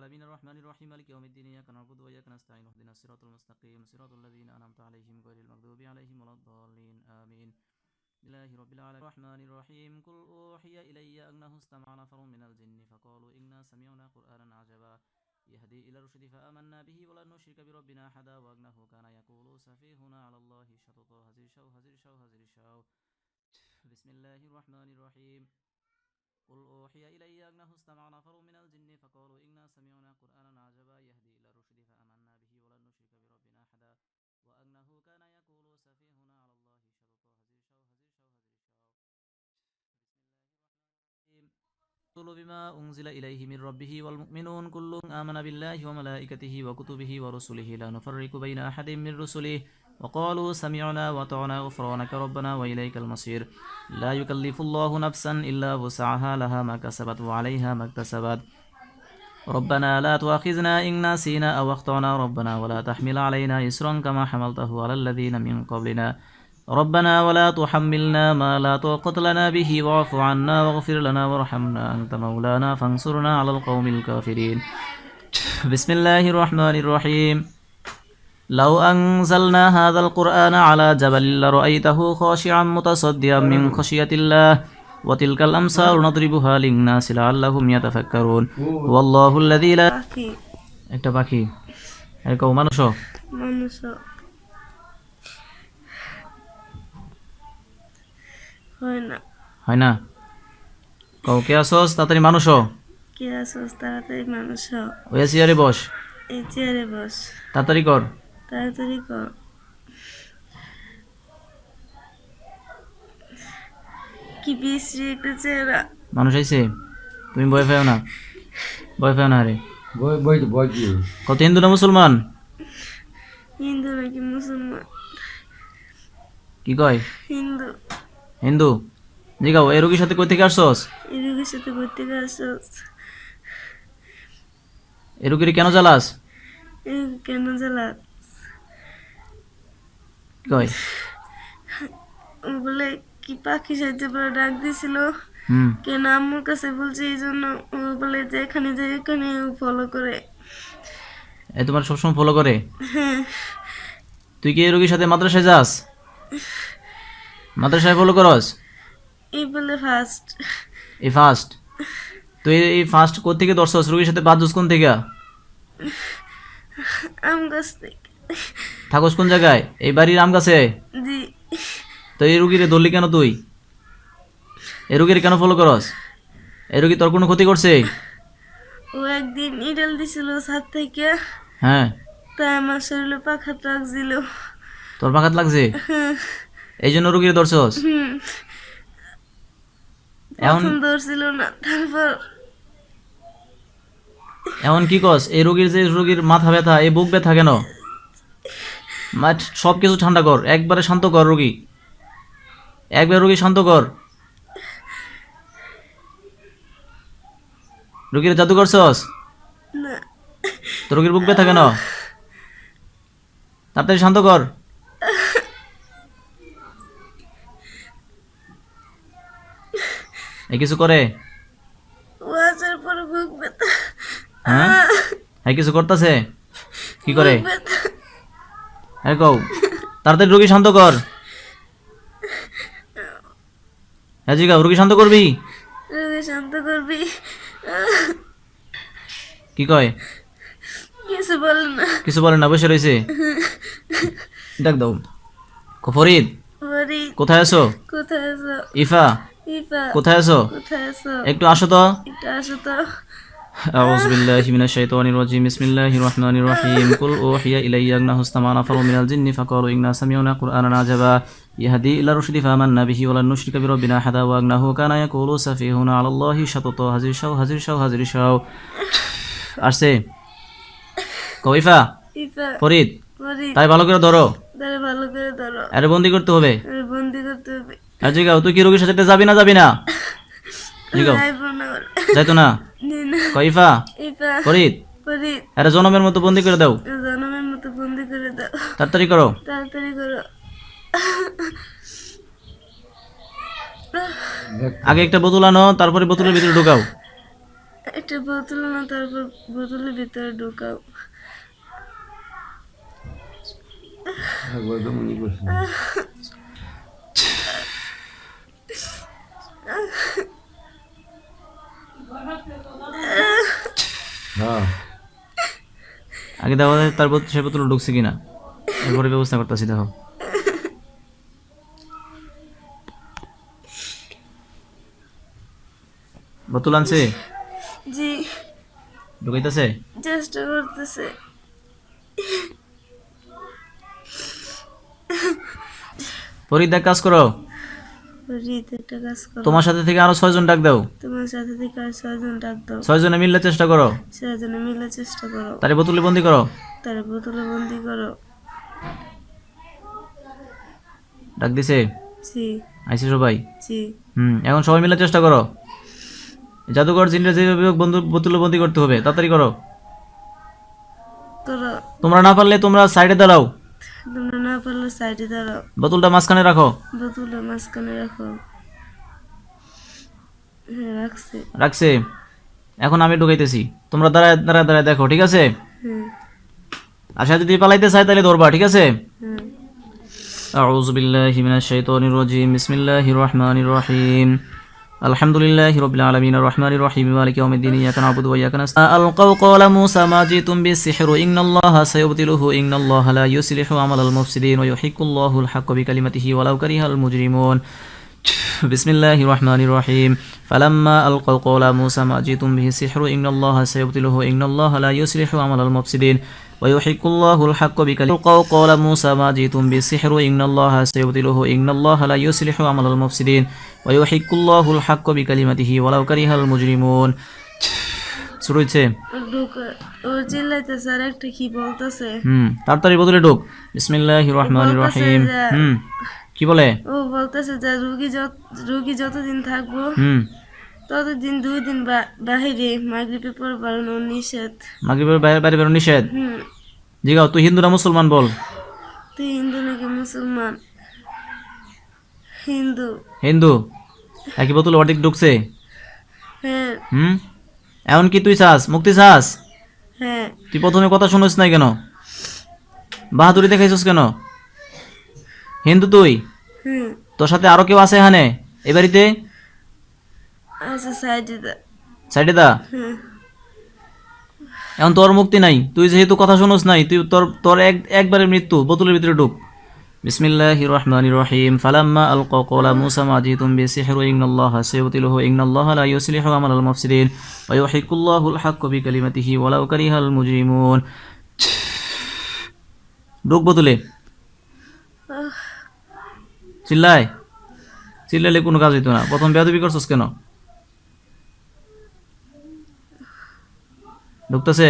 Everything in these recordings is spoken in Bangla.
العالمين الرحمن الرحيم مالك يوم الدين إياك نعبد وإياك نستعين اهدنا الصراط المستقيم صراط الذين أنعمت عليهم غير المغضوب عليهم ولا الضالين آمين. لله رب العالمين. الرحمن الرحيم. قل أوحي إلي أنه استمع نفر من الجن فقالوا إنا سمعنا قرآنا عجبا. يهدي إلى الرشد فآمنا به ولن نشرك بربنا أحدا وأنه كان يقول سفيهنا على الله شططا هزر شو هزر شو هزر شو. بسم الله الرحمن الرحيم. قل أوحي إلي أنه استمع نفر من الجن فقالوا إنا سمعنا قرآنا عجبا يهدي إلى الرشد فآمنا به ولن نشرك بربنا أحدا وأنه كان يقول سفيهنا على الله شططا هزر شو هزر شو هزر شو. بسم الله الرحمن الرحيم. بما أنزل إليه من ربه والمؤمنون كل آمن بالله وملائكته وكتبه ورسله لا نفرق بين أحد من رسله وقالوا سمعنا وطعنا غفرانك ربنا وإليك المصير. لا يكلف الله نفسا إلا وسعها لها ما كسبت وعليها ما اكتسبت. ربنا لا تؤاخذنا إن نسينا أو أخطأنا ربنا ولا تحمل علينا إسرا كما حملته على الذين من قبلنا. ربنا ولا تحملنا ما لا طاقة لنا به واعف عنا واغفر لنا وارحمنا أنت مولانا فانصرنا على القوم الكافرين. بسم الله الرحمن الرحيم. لو أنزلنا هذا القرآن على جبل لرأيته خاشعا متصديا من خشية الله وتلك الأمثال نضربها للناس لعلهم يتفكرون والله الذي لا পাখি একটা পাখি এরকম মানুষও মানুষ হয় না হয় না কও কে আসস তাড়াতাড়ি মানুষও কে আসোস তাড়াতাড়ি মানুষ হ। ওই চেয়ারে বস এই চেয়ারে বস তাড়াতাড়ি কর তাড়াতাড়ি কর। কি বিশ্রী একটা চেহারা। মানুষ আইছে? তুমি ভয় পাও না? ভয় পাও না রে কি? কত হিন্দু না মুসলমান? হিন্দু নাকি মুসলমান? কি কয়? হিন্দু। হিন্দু? জিগাও এই রোগীর সাথে কই থেকে আসছস? এই রোগীর সাথে ঘুরতে আসোস এই রোগীর কেন জ্বালাস? এই কেন জ্বালা কি কয় ও বলে কি পাখি সাহায্যে বলে ডাক দিছিল। কেন আম্মুর কাছে বলছে এই জন্য। ও বলে যে এখানে যে এখানে ফলো করে। এ তোমার সবসময় ফলো করে? হ্যাঁ। তুই কি এই রোগীর সাথে মাদ্রাসায় যাস? মাদ্রাসায় ফলো করস? এই বলে ফার্স্ট এই ফার্স্ট তুই এই ফার্স্ট কোথা থেকে ধরছস? রোগীর সাথে বাদ কোন থেকে? আম গাছ থেকে। থাকস কোন জায়গায়? এই বাড়ির আম গাছে? তো এই রুগীরে ধরলি কেন তুই? এই রুগীর কেন ফলো করস? এই রুগী তোর কোনো ক্ষতি করছে? ও একদিন ইডাল দিছিল ছাদ থেকে। হ্যাঁ। তাই আমার শরীরে পাখা লাগছিল। তোর পাখাত লাগছে? এই জন্য রুগীর ধরছস? প্রথম ধরছিল না তারপর এমন কি কস এই রোগীর যে রোগীর মাথা ব্যথা এই বুক ব্যথা কেন? সব কিছু ঠান্ডা কর। একবারে শান্ত কর রোগী। একবার রোগী শান্ত কর। রোগীর জাদু করছস? তো রোগীর বুক ব্যথা কেন? তাড়াতাড়ি শান্ত কর। এই কিছু করে। ও পরে বুক ব্যথা। হ্যাঁ? কিছু করতেছে? কি করে? হ্যাঁ কও তাড়াতাড়ি রোগী শান্ত কর। হ্যাঁ রোগী শান্ত করবি? রোগী শান্ত করবি? কি কয়? কিছু বলে না। কিছু বলে না বসে রয়েছে ডাক দাও। ফরিদ। কোথায় আছো? কোথায় আছো? ইফা? ইফা। কোথায় আছো? কোথায় আছো? একটু আসো তো। একটু আসো তো। أعوذ بالله من الشيطان الرجيم بسم الله الرحمن الرحيم قل أوحي إلي أنه استمع نفر من الجن فقالوا إنا سمعنا قرآنا عجبا يهدي إلى الرشد فآمنا به ولن نشرك بربنا أحدا وأنه كان يقول سفيهنا على الله شططا هزر شو هزر شو هزر شو আসছে কইফা ইফা ফরিদ বলি তাই ভালো করে ধরো তারে ভালো করে ধরো আরে বন্দি করতে হবে আর বন্দি করতে হবে আর জিগাও তুই কি রোগীর সাথে যাবি না যাবি না জিগাও যাইবো না ওর। যাইতো না নে না কইফা ইফা? ফরিদ? আরে জনমের মতো বন্দি করে দাও। জনমের মতো বন্দি করে দাও। তাড়াতাড়ি করো। তাড়াতাড়ি করো। আগে একটা বোতল আনো তারপরে বোতলের ভিতরে ঢুকাও। একটা বোতল না তারপর বোতলের ভিতরে ঢুকাও। একবার তো মনে করছি আগে দেখো যে তার বোতল সে বোতল ঢুকছে কিনা? এরপরে ব্যবস্থা করতেছি দেখো। বোতল আনছে? জি। ঢুকাইতেছে? চেষ্টা করতেছে। এক কাজ করো রিত একটা কাজ করো তোমার সাথে থেকে আরও ছয়জন ডাক দাও। তোমার সাথে থেকে আর ছয়জন ডাক দাও। ছয়জনে মিললে চেষ্টা করো। ছয়জনে মিলে চেষ্টা করো। তারে বোতলে বন্দি করো। তার বোতলে বন্দি করো। ডাক দিছে? জি। আইসি সবাই? জি। হুম এখন সবাই মিলে চেষ্টা করো। জাদুঘর জিনরা যেভাবে হোক বন্ধু বোতলে বন্দি করতে হবে তাড়াতাড়ি করো। তোমরা না পারলে তোমরা সাইডে দাঁড়াও। সাইডে দাঁড়াও বোতলটা মাঝখানে রাখো বোতলে মাঝখানে রাখো হ্যাঁ রাখছি রাখছে এখন আমি ঢুকাইতেছি তোমরা দাঁড়ায় দাঁড়ায় দাঁড়ায় দেখো ঠিক আছে হ্যাঁ আশা যদি পালাইতে চাই তাহলে ধরবা ঠিক আছে হ্যাঁ أعوذ بالله من الشيطان الرجيم بسم الله الرحمن الرحيم الحمد لله رب العالمين الرحمن الرحيم مالك يوم الدين إياك نعبد وإياك نستعين ألقوا قول موسى ما جئتم بالسحر إن الله سيبطله إن الله لا يصلح عمل المفسدين ويحق الله الحق بكلمته ولو كره المجرمون بسم الله الرحمن الرحيم فلما ألقوا قول موسى ما جئتم به السحر إن الله سيبطله إن الله لا يصلح عمل المفسدين ويحق الله الحق بكلمته ألقوا قول موسى ما جئتم بالسحر إن الله سيبطله إن الله لا يصلح عمل المفسدين ويحق الله الحق بكلمته ولو كره المجرمون শুরু হচ্ছে ঢুকে ও চিল্লাইতেছে আর একটা কি বলতেছে হুম তাড়াতাড়ি বদলে ঢোক বিসমিল্লাহির রহমানির রহিম হুম কি বলে ও বলতেছে যে রুগী যত রুগী যতদিন থাকবো হুম ততদিন দুই দিন বাহিরে মাগরিবের পর বাড়ানো নিষেধ। মাগরিবের বাইরে বাইরে বেরো নিষেধ? হুম। জিগাও তুই হিন্দু না মুসলমান বল। তুই হিন্দু নাকি মুসলমান? হিন্দু। হিন্দু? একই বোতল অর্ধেক ঢুকছে? হ্যাঁ। হুম? এমন কি তুই চাস? মুক্তি চাস? হ্যাঁ। তুই প্রথমে কথা শুনিস নাই কেন? বাহাদুরি দেখাইছিস কেন? হিন্দু তুই? হুম। তোর সাথে আরও কেউ আছে এখানে? এই বাড়িতে? আচ্ছা সাইডে দা সাইডে দা এখন তোর মুক্তি নাই। তুই যেহেতু কথা শুনোস নাই তুই তোর তোর এক একবারে মৃত্যু বোতলের ভিতরে ঢুক বিসমিল্লাহির রহমানির রহিম। ফালাম্মা আলকা ক্বালা মূসা মা জিতুম বিসিহরি ইন্নাল্লাহা সায়ুতিলুহু ইন্নাল্লাহা লা ইউসলিহু আমালাল মুফসিদিন ওয়া ইউহিকুল্লাহুল হাক্কা বিকালিমাতিহি ওয়ালাউ কারিহাল মুজরিমুন। ঢুক বোতলে। চিল্লায়। চিল্লালে কোনো কাজ হইতো না। প্রথম বেয়াদবি করছস কেন? ঢুকতেছে?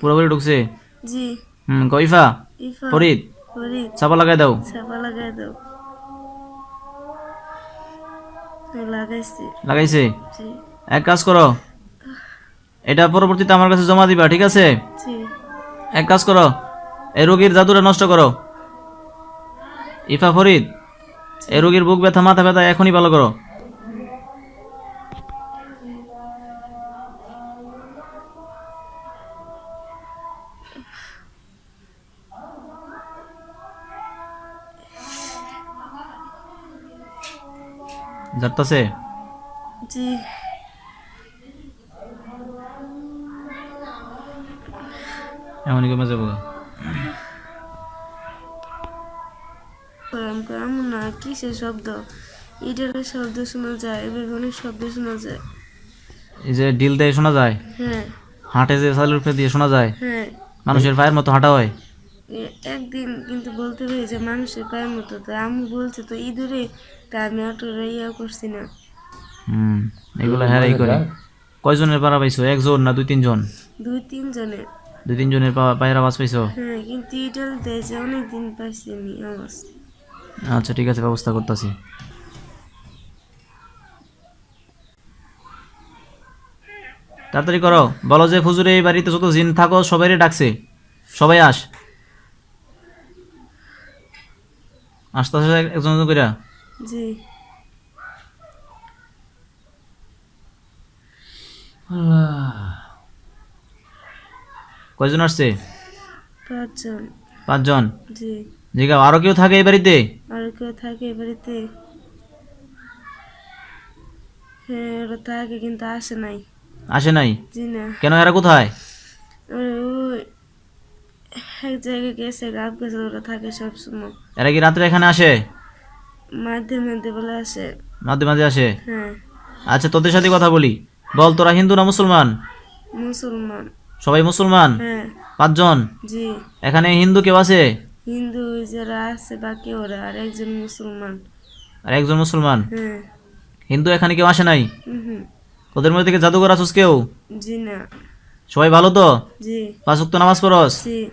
পুরোপুরি ঢুকছে? জি। হুম কইফা ফরিদ। লাগাই দাও। ছাপা লাগাই দাও। লাগাইছে। এক কাজ করো। এটা পরবর্তীতে আমার কাছে জমা দিবা ঠিক আছে? এক কাজ করো। এই রোগীর জাদুটা নষ্ট করো। ইফা ফরিদ। এই রোগীর বুক ব্যথা মাথা ব্যথা এখনই ভালো করো। জি। এমনই কমে যাব করাম করাম না কিসের শব্দ? ইটারের শব্দ শোনা যায় শব্দ শোনা যায়। এই যে ডিল দিয়ে শোনা যায়? হ্যাঁ। হাঁটে যে চালের উপরে দিয়ে শোনা যায়? হ্যাঁ। মানুষের পায়ের মতো হাঁটা হয়? একদিন কিন্তু বলতে পারি যে মানুষের পায়ের মতো। তো আমি বলছি তো ইঁদুরে তা আমি অত ইয়া করছি না। হুম এগুলো হ্যাঁ করে। কয়জনের পাড়া পাইছো? একজন না দুই তিনজন? দুই তিনজনের দুই তিনজনের পায়ের আওয়াজ পাইছো? হ্যাঁ কিন্তু ইটাল দেয় যে অনেকদিন পাইছি আমি আওয়াজ। আচ্ছা ঠিক আছে ব্যবস্থা করতেছি। তাড়াতাড়ি করো। বলো যে ফুজুরে এই বাড়িতে যত জিন থাকো সবাই ডাকছে। সবাই আস। আসতে আসতে একজন একজন করে জি। কয়জন আসছে? পাঁচজন। পাঁচজন? জি। আরও কেউ থাকে এই বাড়িতে? আর কেউ থাকে এ বাড়িতে। হ্যাঁ ওরা থাকে কিন্তু আসে নাই। আসে নাই? জি না। কেন এরা কোথায়? এক জায়গায় গেছে গাব গেছে ওরা থাকে সবসময়। এরা কি রাত্রে এখানে আসে? মাঝে মাঝে বলে আসে। মাঝে মাঝে আসে? হ্যাঁ। আচ্ছা তোদের সাথে কথা বলি। বল তোরা হিন্দু না মুসলমান? মুসলমান। সবাই মুসলমান? হ্যাঁ। পাঁচজন? জি। এখানে হিন্দু কেউ আছে? হিন্দু যারা আছে বাকি ওরা আর একজন মুসলমান। আর একজন মুসলমান? হ্যাঁ। হিন্দু এখানে কেউ আসে নাই? হুম। তোদের মধ্যে থেকে জাদুঘর আছিস কেউ? জি না। সবাই ভালো তো? জি। পাঁচ ওয়াক্ত নামাজ পড়স? জি।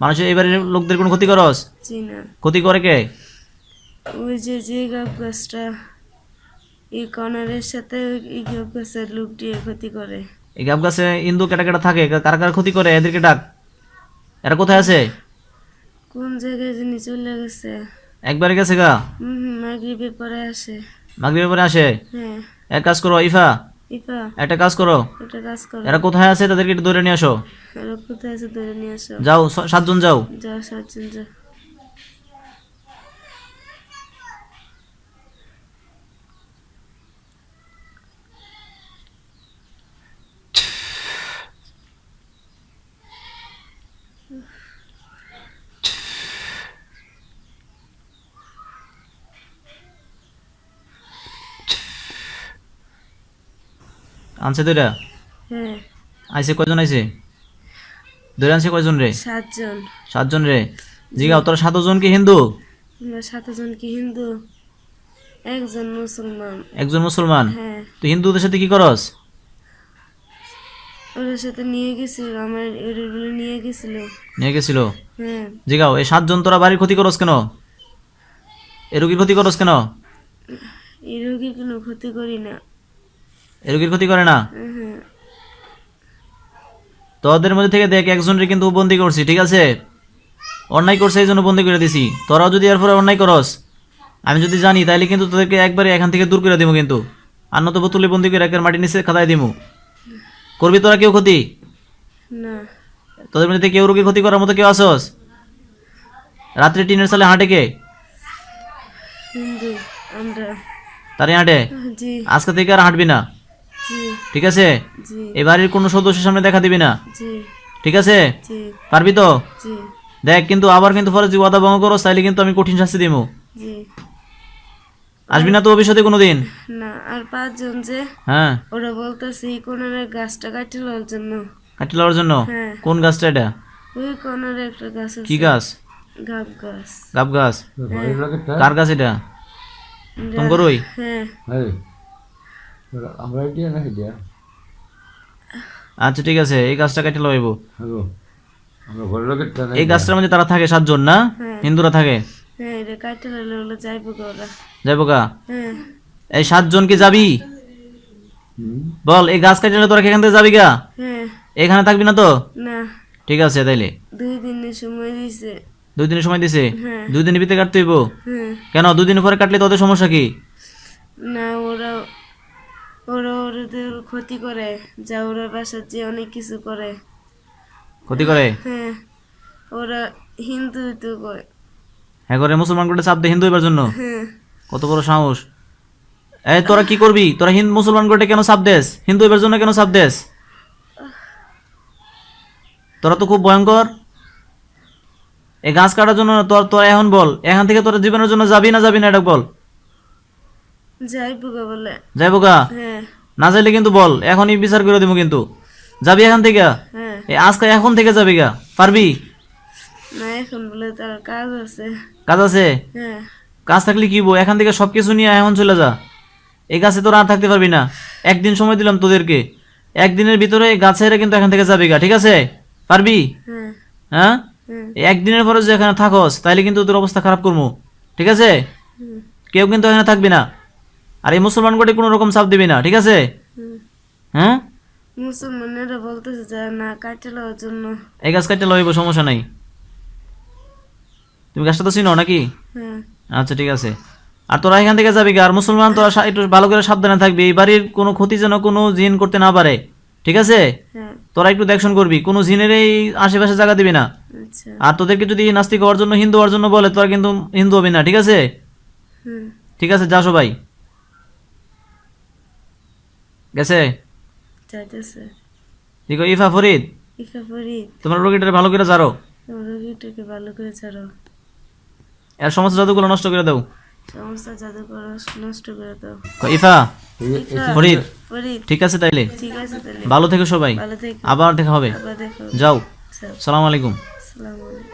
মানুষের এবারের লোকদের কোনো ক্ষতি করস? জি না। ক্ষতি করে কে? ওই যে যে গাব গাছটা এই কর্নারের সাথে এই গাব গাছের লোক দিয়ে ক্ষতি করে। এই গাব গাছে হিন্দু কেটা কেটা থাকে? কারা কারা ক্ষতি করে? এদেরকে ডাক। এরা কোথায় আছে? কোন জায়গায় যিনি চলে গেছে? একবারে গেছে গা? হুম হুম মাগরিবে পরে আসে। মাগরিবের পরে আসে? হ্যাঁ। এক কাজ করো ইফা। ইফা। একটা কাজ করো। একটা কাজ করো। এরা কোথায় আছে? তাদেরকে একটু ধরে নিয়ে আসো। আর কোথায় আছে ধরে নিয়ে আসো। যাও সাতজন যাও। যাও সাতজন যাও। আনছে দুইটা? হ্যাঁ। আইসে কয়জন আইছে? ধরে আনছে কয়জন রে? সাতজন। সাতজন রে। জিগাও তোরা সাতজন কি হিন্দু? আমরা সাতজন কি হিন্দু? একজন মুসলমান। একজন মুসলমান? হ্যাঁ। তুই হিন্দুদের সাথে কি করস? ওদের সাথে নিয়ে গেছিল আমার ওদের বলে নিয়ে গেছিল। নিয়ে গেছিল? হ্যাঁ। জিগাও এই সাতজন তোরা বাড়ির ক্ষতি করস কেন? এ রুগীর ক্ষতি করস কেন? এই রোগীর কোনো ক্ষতি করি না। এ রুগীর ক্ষতি করে না? তোদের মধ্যে থেকে দেখ একজনের কিন্তু বন্দি করছি ঠিক আছে? অন্যায় করছে এই জন্য বন্দি করে দিছি। তোরাও যদি এরপরে অন্যায় করস আমি যদি জানি তাহলে কিন্তু তোদেরকে একবারে এখান থেকে দূর করে দিব কিন্তু। আর নতো বোতলে বন্দি করে একের মাটির নিচে খাতায় দিব করবি তোরা কেউ ক্ষতি? না। তোদের মধ্যে কেউ রোগীর ক্ষতি করার মতো কেউ আসস? রাত্রে টিনের সালে হাঁটে কে? তারে হাঁটে? আজকে থেকে আর হাঁটবি না। ঠিক আছে? এই বাড়ির কোনো সদস্যের সামনে দেখা দিবি না? ঠিক আছে? পারবি তো? দেখ কিন্তু আবার কিন্তু পরে যদি ওয়াদা ভঙ্গ করো তাইলে কিন্তু আমি কঠিন শাস্তি দিব আসবি না তো ভবিষ্যতে কোনোদিন? না আর পাঁচজন যে হ্যাঁ। ওরা বলতেছে এই কোনারে গাছটা কাটি লওয়ার জন্য। কাটি লওয়ার জন্য? হ্যাঁ। কোন গাছটা এটা? ওই কোনারে একটা গাছ আছে। কি গাছ? গাব গাছ। গাব গাছ? কার গাছ এটা? তোমারই হ্যাঁ। হ্যাঁ আমরা আচ্ছা ঠিক আছে এই গাছটা কাটি লইব হ্যালো আমরা ঘরের না এই গাছটার মধ্যে তারা থাকে সাতজন না? হ্যাঁ। হিন্দুরা থাকে? হ্যাঁ কাটি লাইলে যাইব গো হ্যাঁ। এই সাতজন কি যাবি? বল এই গাছ কাটলে তোরা এখান থেকে যাবি গা হ্যাঁ। এখানে থাকবি না তো? না। ঠিক আছে তাইলে। দুই দিনের সময় দিছে। দুই দিনের সময় দিছে? দুই দিনের ভিতরে কাটতে হইব? হ্যাঁ। কেন দুই দিন পরে কাটলে তোদের সমস্যা কি? না ওরা ওরা ওদের ক্ষতি করে যা ওরা বাসার যে অনেক কিছু করে। ক্ষতি করে? হ্যাঁ ওরা হিন্দু তো করে। হ্যাঁ করে মুসলমান করে চাপ দে হিন্দু হইবার জন্য? হ্যাঁ। কত বড় সাহস। এই তোরা কি করবি? তোরা হিন্দু মুসলমান করে কেন চাপ দেস? হিন্দু হইবার জন্য কেন চাপ দেস? তোরা তো খুব ভয়ঙ্কর। এই গাছ কাটার জন্য তোর তোরা এখন বল এখান থেকে তোরা জীবনের জন্য যাবি না যাবি না এটা বল। বলে। হ্যাঁ। না যাইলে কিন্তু বল এখনই বিচার করে দিব কিন্তু। যাবি এখান থেকে? হ্যাঁ। আজকে এখন থেকে যাবি গা। পারবি? না এখন বলে তার কাজ আছে। কাজ আছে? হ্যাঁ। কাজ থাকলে কি এখান থেকে সব কিছু নিয়ে এখন চলে যা। এই গাছে তোরা আর থাকতে পারবি না। একদিন সময় দিলাম তোদেরকে। একদিনের ভিতরে গাছের কিন্তু এখান থেকে যাবি গা ঠিক আছে? পারবি? হ্যাঁ। একদিনের পরে যে এখানে থাকস তাইলে কিন্তু তোর অবস্থা খারাপ করব ঠিক আছে? কেউ কিন্তু এখানে থাকবি না। আর এই মুসলমান কোটে কোনো রকম চাপ দিবি না ঠিক আছে? হ্যাঁ? মুসলমানেরা বলতেছে যে না কাটে লওয়ার জন্য। এই গাছ কাটতে লইব সমস্যা নাই। তুমি গাছটা তো চিনো নাকি? হ্যাঁ। আচ্ছা ঠিক আছে। আর তোরা এখান থেকে যাবি আর মুসলমান তোরা একটু ভালো করে সাবধানে থাকবি। এই বাড়ির কোনো ক্ষতি যেন কোনো জিন করতে না পারে ঠিক আছে? হ্যাঁ। তোরা একটু দেখশন করবি কোনো জিনের এই আশেপাশে জায়গা দিবি না। আচ্ছা। আর তোদেরকে যদি নাস্তিক হওয়ার জন্য হিন্দু হওয়ার জন্য বলে তোরা কিন্তু হিন্দু হবি না ঠিক আছে? ঠিক আছে যা সবাই। গেছে? চাইতেছে দেখো ইফা ফরিদ ইকা ফরিদ তোমার রোগীটারে ভালো করে জারো তোমার রোগীটাকে ভালো করে ছাড়ো এর সমস্ত জাদুগুলো নষ্ট করে দাও। সমস্ত জাদু করো নষ্ট করে দাও। ইফা? ফরিদ? ফরিদ। ঠিক আছে তাইলে। ঠিক আছে তাহলে ভালো থেকো সবাই। ভালো থেকে। আবার দেখা হবে। আবার দেখো যাও। আচ্ছা সালাম আলাইকুম। আসসালামু আলাইকুম।